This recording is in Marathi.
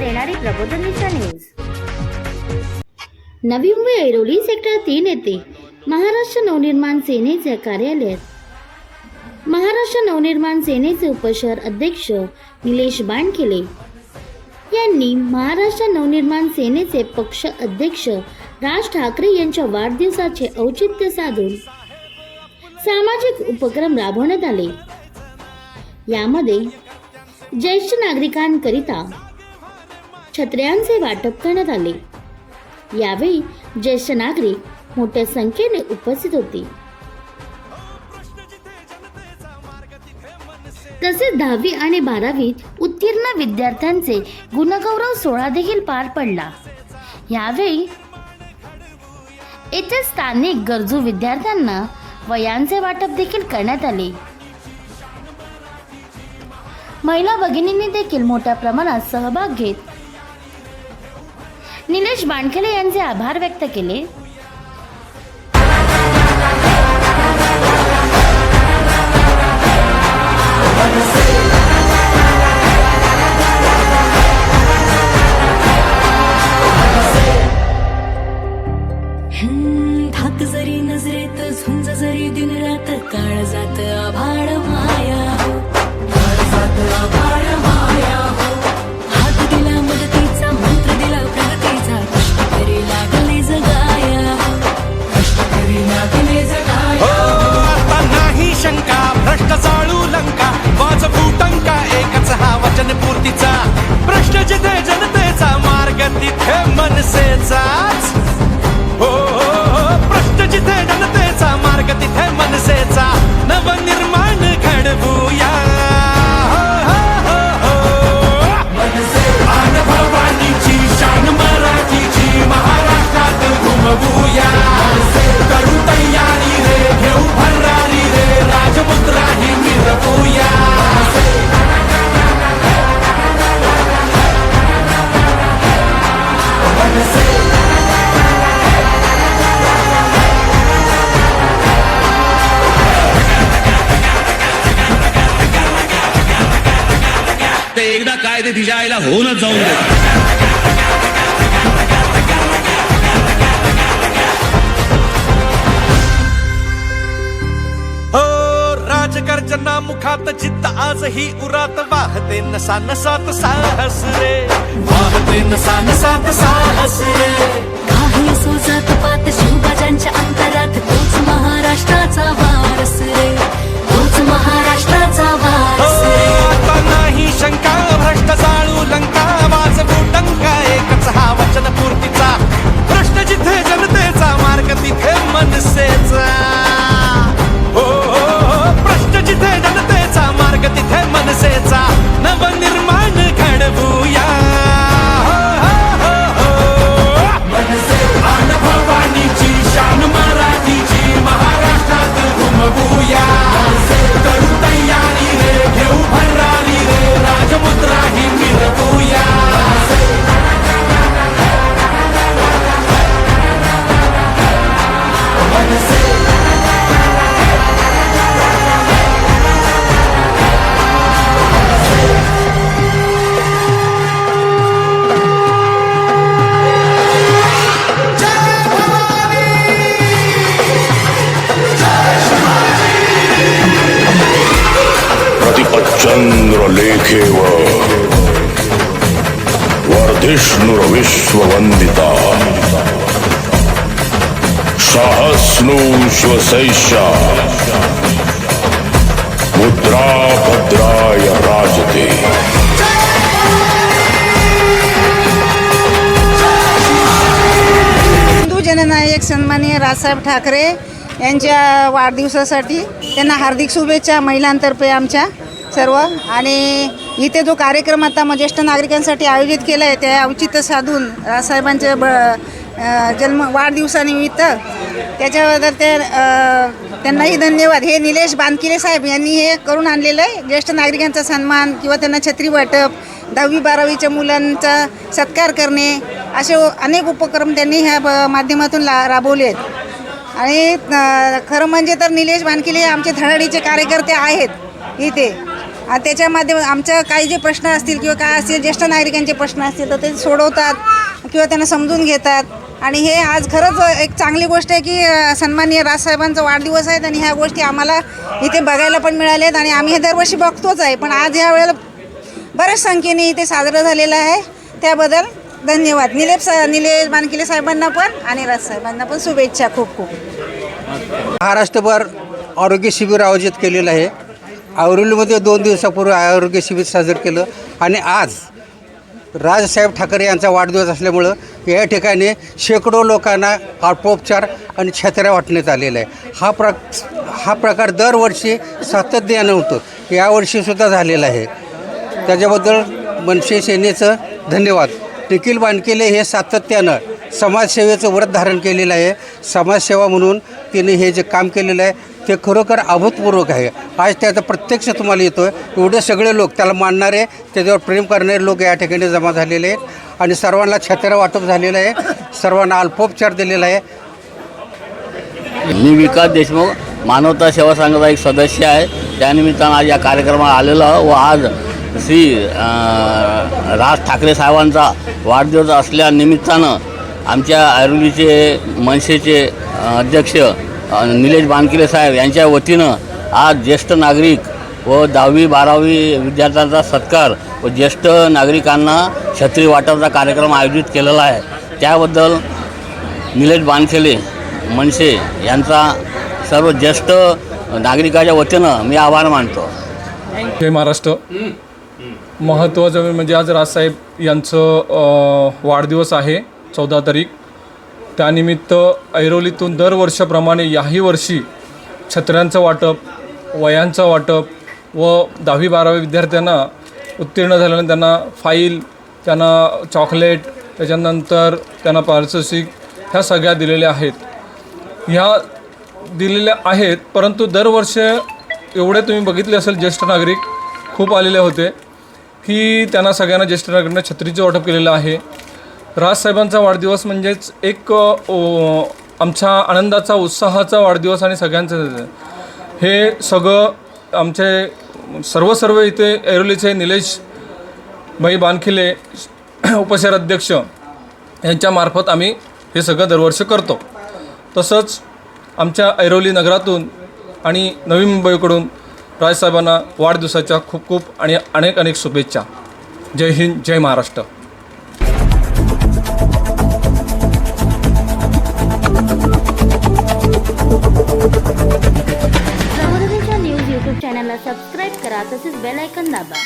देणारी प्रबोधन दिशा न्यूज नवी मुंबई ऐरोली सेक्टर तीन येथे महाराष्ट्र नवनिर्माण सेनेच्या कार्यालयात महाराष्ट्र नवनिर्माण सेनेचे उपशहर अध्यक्ष निलेश बाणकेले यांनी महाराष्ट्र नवनिर्माण सेनेचे पक्ष अध्यक्ष राज ठाकरे यांच्या वाढदिवसाचे औचित्य साधून सामाजिक उपक्रम राबवण्यात आले. यामध्ये ज्येष्ठ नागरिकांकरिता छत्र्यांचे वाटप करण्यात आले. यावेळी ज्येष्ठ नागरिक मोठ्या संख्येने उपस्थित होते. तसेच दहावी आणि बारावीत उत्तीर्ण विद्यार्थ्यांचे गुणगौरव सोहळा देखील पार पडला. यावेळी येथे स्थानिक गरजू विद्यार्थ्यांना वयांचे वाटप देखील करण्यात आले. महिला भगिनींनी देखील मोठ्या प्रमाणात सहभाग घेत निलेश बाणखेले यांचे आभार व्यक्त केले. जरी नजरेत झुंज जरी दिन रात काळ जा तिथे मनसेचाच ते तिच्या आईला होऊनच जाऊन दे. हो मुखात जिद्द आजही उरात वाहते. नसा नसात साहस रे. वाहते नसा नसात साहस रे. काही असो जात पात लेखेव वर्धिष्णुर्विश्ववन्दिता। सहस्नु श्वसैषा मुद्रा भद्राय राजते। हिंदू जननायक सन्माननीय राजसाहेब ठाकरे यांच्या वाढदिवसासाठी त्यांना हार्दिक शुभेच्छा महिलांतर्फे आमच्या. सर्व. आणि इथे जो कार्यक्रम आता मग ज्येष्ठ नागरिकांसाठी आयोजित केला आहे त्या औचित्य साधून राजसाहेबांच्या ब जन्म वाढदिवसानिमित्त त्याच्याबद्दल ते त्यांनाही धन्यवाद. हे निलेश बांदकिले साहेब यांनी हे करून आणलेलं आहे. ज्येष्ठ नागरिकांचा सन्मान किंवा त्यांना छत्री वाटप दहावी बारावीच्या मुलांचा सत्कार करणे असे अनेक उपक्रम त्यांनी ह्या माध्यमातून ला राबवले आहेत. आणि खरं म्हणजे तर निलेश बांदकिले आमचे धडाडीचे कार्यकर्ते आहेत इथे. त्याच्या माध्यम आमच्या काही जे प्रश्न असतील किंवा काय असतील ज्येष्ठ नागरिकांचे प्रश्न असतील तर ते सोडवतात किंवा त्यांना समजून घेतात. आणि हे आज खरंच एक चांगली गोष्ट आहे की सन्माननीय राजसाहेबांचा वाढदिवस आहेत आणि ह्या गोष्टी आम्हाला इथे बघायला पण मिळाल्या आहेत आणि आम्ही हे दरवर्षी बघतोच आहे. पण आज ह्या वेळेला बऱ्याच संख्येने इथे साजरं झालेलं आहे. त्याबद्दल धन्यवाद. निलेप सा निलेश बानकिले साहेबांना पण आणि राजसाहेबांना पण शुभेच्छा खूप खूप. महाराष्ट्रभर आरोग्य शिबिर आयोजित केलेलं आहे. औरंगलीमध्ये दोन दिवसापूर्वी आरोग्य शिबिर साजरं केलं आणि आज राजसाहेब ठाकरे यांचा वाढदिवस असल्यामुळं या ठिकाणी शेकडो लोकांना आपोपचार आणि छत्र्या वाटण्यात आलेला आहे हा प्र हा प्रकार दरवर्षी सातत्यानं होतो. यावर्षीसुद्धा झालेला आहे. त्याच्याबद्दल मनसे सेनेचं धन्यवाद. निखिल बानकेले हे सातत्यानं समाजसेवेचं व्रत धारण केलेलं आहे. समाजसेवा म्हणून तिने हे जे काम केलेलं आहे ते खरोखर अभूतपूर्वक आहे. आज त्याचा प्रत्यक्ष तुम्हाला येतो आहे एवढे सगळे लोक त्याला मानणारे त्याच्यावर प्रेम करणारे लोक या ठिकाणी जमा झालेले आहेत. आणि सर्वांना छत्र वाटप झालेलं आहे. सर्वांना अल्पोपचार दिलेला आहे. मी विकास देशमुख मानवता सेवा संघाचा एक सदस्य आहे. त्यानिमित्तानं आज या कार्यक्रमात आलेलो व आज श्री राज ठाकरे साहेबांचा वाढदिवस असल्यानिमित्तानं आमच्या ऐरोलीचे मनसेचे अध्यक्ष निलेश बानकिले साहेब यांच्या वतीनं आज ज्येष्ठ नागरिक व दहावी बारावी विद्यार्थ्यांचा सत्कार व ज्येष्ठ नागरिकांना छत्री वाटपचा कार्यक्रम आयोजित केलेला आहे. त्याबद्दल निलेश बानखेले मनसे यांचा सर्व ज्येष्ठ नागरिकाच्या वतीनं मी आभार मानतो. जय महाराष्ट्र. महत्त्वाचं म्हणजे आज राजसाहेब यांचं वाढदिवस आहे चौदा तारीख. त्यानिमित्त ऐरोलीतून दरवर्षाप्रमाणे याही वर्षी छत्र्यांचं वाटप वयांचं वाटप व दहावी बारावी विद्यार्थ्यांना उत्तीर्ण झाल्याने त्यांना फाईल त्यांना चॉकलेट त्याच्यानंतर त्यांना पारितोषिक ह्या सगळ्या दिलेल्या आहेत. ह्या दिलेल्या आहेत परंतु दरवर्ष एवढे तुम्ही बघितले असेल ज्येष्ठ नागरिक खूप आलेले होते की त्यांना सगळ्यांना ज्येष्ठ नागरिकांना छत्रीचं वाटप केलेलं आहे. राजसाहेबांचा वाढदिवस म्हणजेच एक आमच्या आनंदाचा उत्साहाचा वाढदिवस आणि सगळ्यांचं. हे सगळं आमचे सर्व सर्व इथे ऐरोलीचे निलेश भाई बानखिले उपशहराध्यक्ष यांच्यामार्फत आम्ही हे सगळं दरवर्षी करतो. तसंच आमच्या ऐरोली नगरातून आणि नवी मुंबईकडून राजसाहेबांना वाढदिवसाच्या खूप खूप आणि अनेक अनेक शुभेच्छा. जय हिंद जय महाराष्ट्र. तसेच बेल ऐकन दाबा.